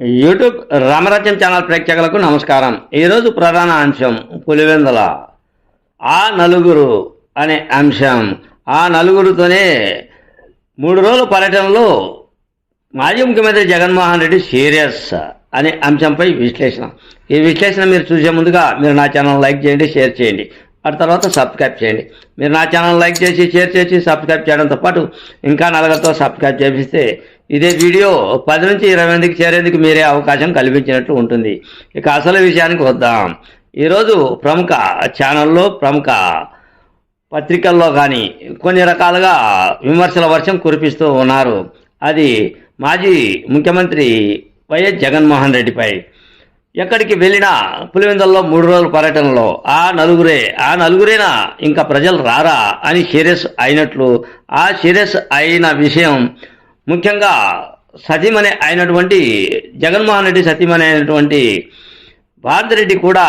YouTube రామరాజ్యం channel ప్రేక్షకులకు నమస్కారం. ఈరోజు ప్రధాన అంశం పులివెందుల ఆ నలుగురు అనే అంశం. ఆ నలుగురితోనే మూడు రోజుల పర్యటనలో మాజీ ముఖ్యమంత్రి జగన్మోహన్ రెడ్డి సీరియస్ అనే అంశంపై విశ్లేషణ. ఈ విశ్లేషణ మీరు చూసే ముందుగా మీరు నా ఛానల్ లైక్ చేయండి షేర్ చేయండి. ఆ తర్వాత సబ్స్క్రైబ్ చేయండి. మీరు నా ఛానల్ లైక్ చేసి షేర్ చేసి సబ్స్క్రైబ్ చేయడంతో పాటు ఇంకా నలుగురితో సబ్స్క్రైబ్ చేపిస్తే ఇదే వీడియో పది నుంచి ఇరవై మందికి చేరేందుకు మీరే అవకాశం కల్పించినట్లు ఉంటుంది. ఇక అసలు విషయానికి వద్దాం. ఈరోజు ప్రముఖ ఛానల్లో ప్రముఖ పత్రికల్లో కానీ కొన్ని రకాలుగా విమర్శల వర్షం కురిపిస్తూ ఉన్నారు. అది మాజీ ముఖ్యమంత్రి వైఎస్ జగన్మోహన్ రెడ్డిపై. ఎక్కడికి వెళ్ళినా పులివెందుల్లో మూడు రోజుల పర్యటనలో ఆ నలుగురే ఆ నలుగురేనా ఇంకా ప్రజలు రారా అని సీరియస్ అయినట్లు ఆ సీరియస్ అయిన విషయం ముఖ్యంగా సతీమణి అయినటువంటి జగన్మోహన్ రెడ్డి సతీమణి అయినటువంటి భారతిరెడ్డి కూడా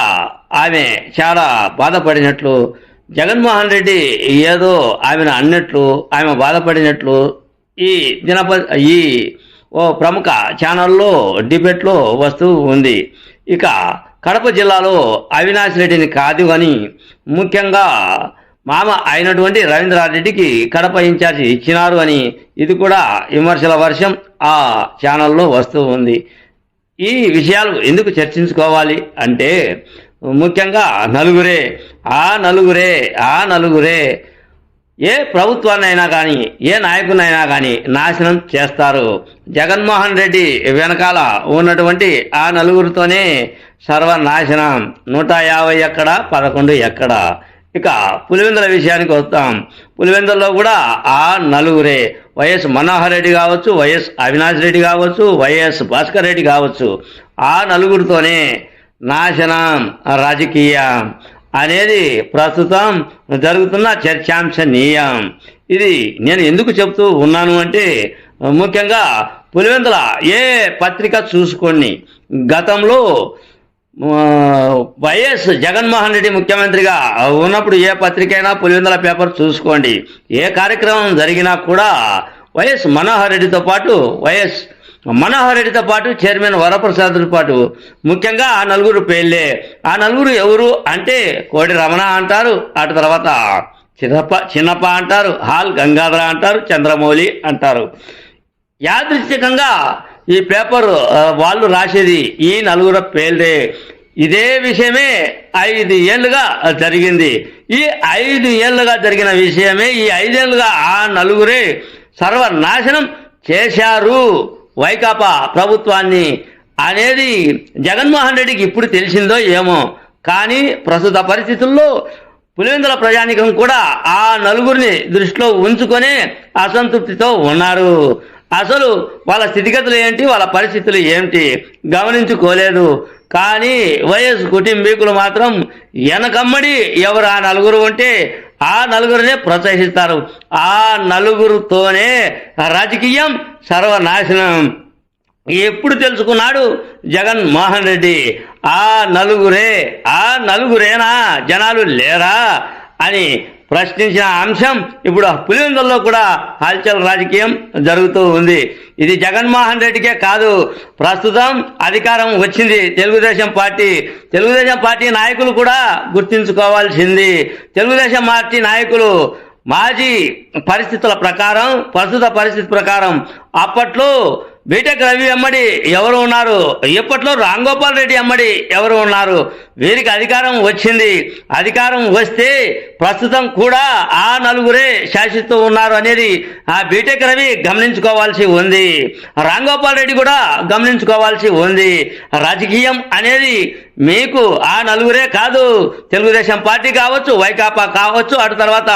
ఆమె చాలా బాధపడినట్లు జగన్మోహన్ రెడ్డి ఏదో ఆమెను అన్నట్లు ఆమె బాధపడినట్లు ఈ దినప ఈ ఓ ప్రముఖ ఛానల్లో డిబేట్లో వస్తూ ఉంది. ఇక కడప జిల్లాలో అవినాష్ రెడ్డిని కాదు అని ముఖ్యంగా మామ అయినటువంటి రవీంద్రారెడ్డికి కడప ఇన్ఛార్జి ఇచ్చినారు అని ఇది కూడా విమర్శల వర్షం ఆ ఛానల్లో వస్తూ ఉంది. ఈ విషయాలు ఎందుకు చర్చించుకోవాలి అంటే ముఖ్యంగా నలుగురే ఆ నలుగురే ఆ నలుగురే ఏ ప్రభుత్వాన్నైనా కానీ ఏ నాయకునైనా కానీ నాశనం చేస్తారు. జగన్మోహన్ రెడ్డి వెనకాల ఉన్నటువంటి ఆ నలుగురితోనే సర్వనాశనం. నూట యాభై ఎక్కడ పదకొండు ఎక్కడ? ఇక పులివెందుల విషయానికి వస్తాం. పులివెందుల్లో కూడా ఆ నలుగురే. వైఎస్ మనోహర్ రెడ్డి కావచ్చు వైఎస్ అవినాష్ రెడ్డి కావచ్చు వైఎస్ భాస్కర్ రెడ్డి కావచ్చు. ఆ నలుగురితోనే నాశనం రాజకీయం అనేది ప్రస్తుతం జరుగుతున్న చర్చాంశనీయం. ఇది నేను ఎందుకు చెప్తూ ఉన్నాను అంటే ముఖ్యంగా పులివెందుల ఏ పత్రిక చూసుకోండి. గతంలో వైఎస్ జగన్మోహన్ రెడ్డి ముఖ్యమంత్రిగా ఉన్నప్పుడు ఏ పత్రిక అయినా పులివెందుల పేపర్ చూసుకోండి. ఏ కార్యక్రమం జరిగినా కూడా వైఎస్ మనోహర్ రెడ్డితో పాటు వైఎస్ మనోహర్ రెడ్డితో పాటు చైర్మన్ వరప్రసాద్తో పాటు ముఖ్యంగా ఆ నలుగురు పేర్లే. ఆ నలుగురు ఎవరు అంటే కోడి రమణ అంటారు అటు తర్వాత చిన్నప్ప చిన్నప్ప అంటారు హాల్ గంగాధర అంటారు చంద్రమౌళి అంటారు. యాదృచ్ఛికంగా ఈ పేపర్ వాళ్ళు రాసేది ఈ నలుగురు పేర్లే ఇదే విషయమే ఐదు ఏళ్ళుగా జరిగింది. ఈ ఐదు ఏళ్ళుగా జరిగిన విషయమే ఈ ఐదేళ్ళుగా ఆ నలుగురే సర్వనాశనం చేశారు. వైకాపా ప్రభుత్వాన్ని అనేది జగన్మోహన్ రెడ్డికి ఇప్పుడు తెలిసిందో ఏమో. కానీ ప్రస్తుత పరిస్థితుల్లో పులివెందుల ప్రజానికం కూడా ఆ నలుగురిని దృష్టిలో ఉంచుకొని అసంతృప్తితో ఉన్నారు. అసలు వాళ్ళ స్థితిగతులు ఏంటి? వాళ్ళ పరిస్థితులు ఏంటి? గమనించుకోలేదు. కానీ వైఎస్ కుటుంబీకులు మాత్రం వెనకమ్మడి ఎవరు ఆ నలుగురు ఉంటే ఆ నలుగురినే ప్రోత్సహిస్తారు. ఆ నలుగురితోనే రాజకీయం సర్వనాశనం. ఎప్పుడు తెలుసుకున్నాడు? జగన్ మోహన్ రెడ్డి. ఆ నలుగురే ఆ నలుగురేనా? జనాలు లేరా? అని ప్రశ్నించిన అంశం ఇప్పుడు పులివెందుల్లో కూడా హల్చల్ రాజకీయం జరుగుతూ ఉంది. ఇది జగన్మోహన్ రెడ్డికే కాదు. ప్రస్తుతం అధికారం వచ్చింది. తెలుగుదేశం పార్టీ. తెలుగుదేశం పార్టీ నాయకులు కూడా గుర్తించుకోవాల్సింది. తెలుగుదేశం పార్టీ నాయకులు మాజీ పరిస్థితుల ప్రకారం ప్రస్తుత పరిస్థితి ప్రకారం అప్పట్లో బీటెక్ రవి అమ్మడి ఎవరు ఉన్నారు? ఇప్పట్లో రాంగోపాల్ రెడ్డి అమ్మడి ఎవరు ఉన్నారు? వీరికి అధికారం వచ్చింది. అధికారం వస్తే ప్రస్తుతం కూడా ఆ నలుగురే శాసిస్తూ ఉన్నారు అనేది ఆ బీటెక్ రవి గమనించుకోవాల్సి ఉంది. రామ్ గోపాల్ రెడ్డి కూడా గమనించుకోవాల్సి ఉంది. రాజకీయం అనేది మీకు ఆ నలుగురే కాదు. తెలుగుదేశం పార్టీ కావచ్చు వైకాపా కావచ్చు అటు తర్వాత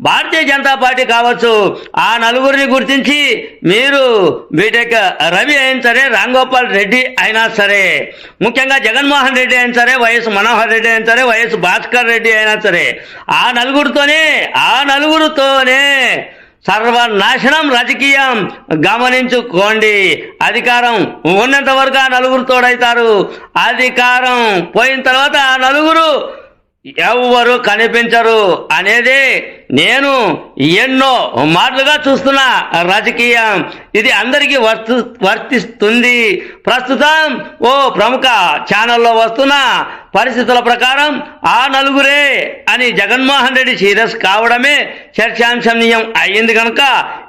భారతీయ జనతా పార్టీ కావచ్చు ఆ నలుగురిని గుర్తించి మీరు బీటెక్ రవి అయిన సరే రాంగోపాల్ రెడ్డి అయినా సరే ముఖ్యంగా జగన్మోహన్ రెడ్డి అయినా సరే వైఎస్ మనోహర్ రెడ్డి అయినా సరే వైఎస్ భాస్కర్ రెడ్డి అయినా సరే ఆ నలుగురితోనే ఆ నలుగురితోనే సర్వనాశనం రాజకీయం గమనించుకోండి. అధికారం ఉన్నంత వరకు ఆ నలుగురు తోడైతారు అధికారం పోయిన తర్వాత ఆ నలుగురు ఎవ్వరు కనిపించరు అనేది నేను ఎన్నో మాటలుగా చూస్తున్న రాజకీయం. ఇది అందరికీ వర్తి వర్తిస్తుంది. ప్రస్తుతం ఓ ప్రముఖ ఛానల్లో వస్తున్న పరిస్థితుల ప్రకారం ఆ నలుగురే అని జగన్మోహన్ రెడ్డి సీరియస్ కావడమే చర్చాంశనీయం అయ్యింది కనుక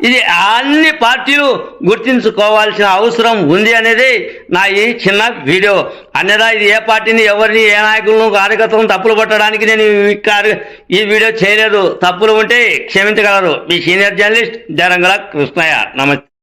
ఇది అన్ని పార్టీలు గుర్తించుకోవాల్సిన అవసరం ఉంది అనేది నా ఈ చిన్న వీడియో. అన్నదా ఇది ఏ పార్టీని ఎవరిని ఏ నాయకులను కార్యకర్తలను తప్పులు పట్టడానికి నేను ఈ ఈ వీడియో చేయలేదు. తప్పులు ఉంటే క్షమించగలరు. మీ సీనియర్ జర్నలిస్ట్ జరంగల కృష్ణయ్య. నమస్తే.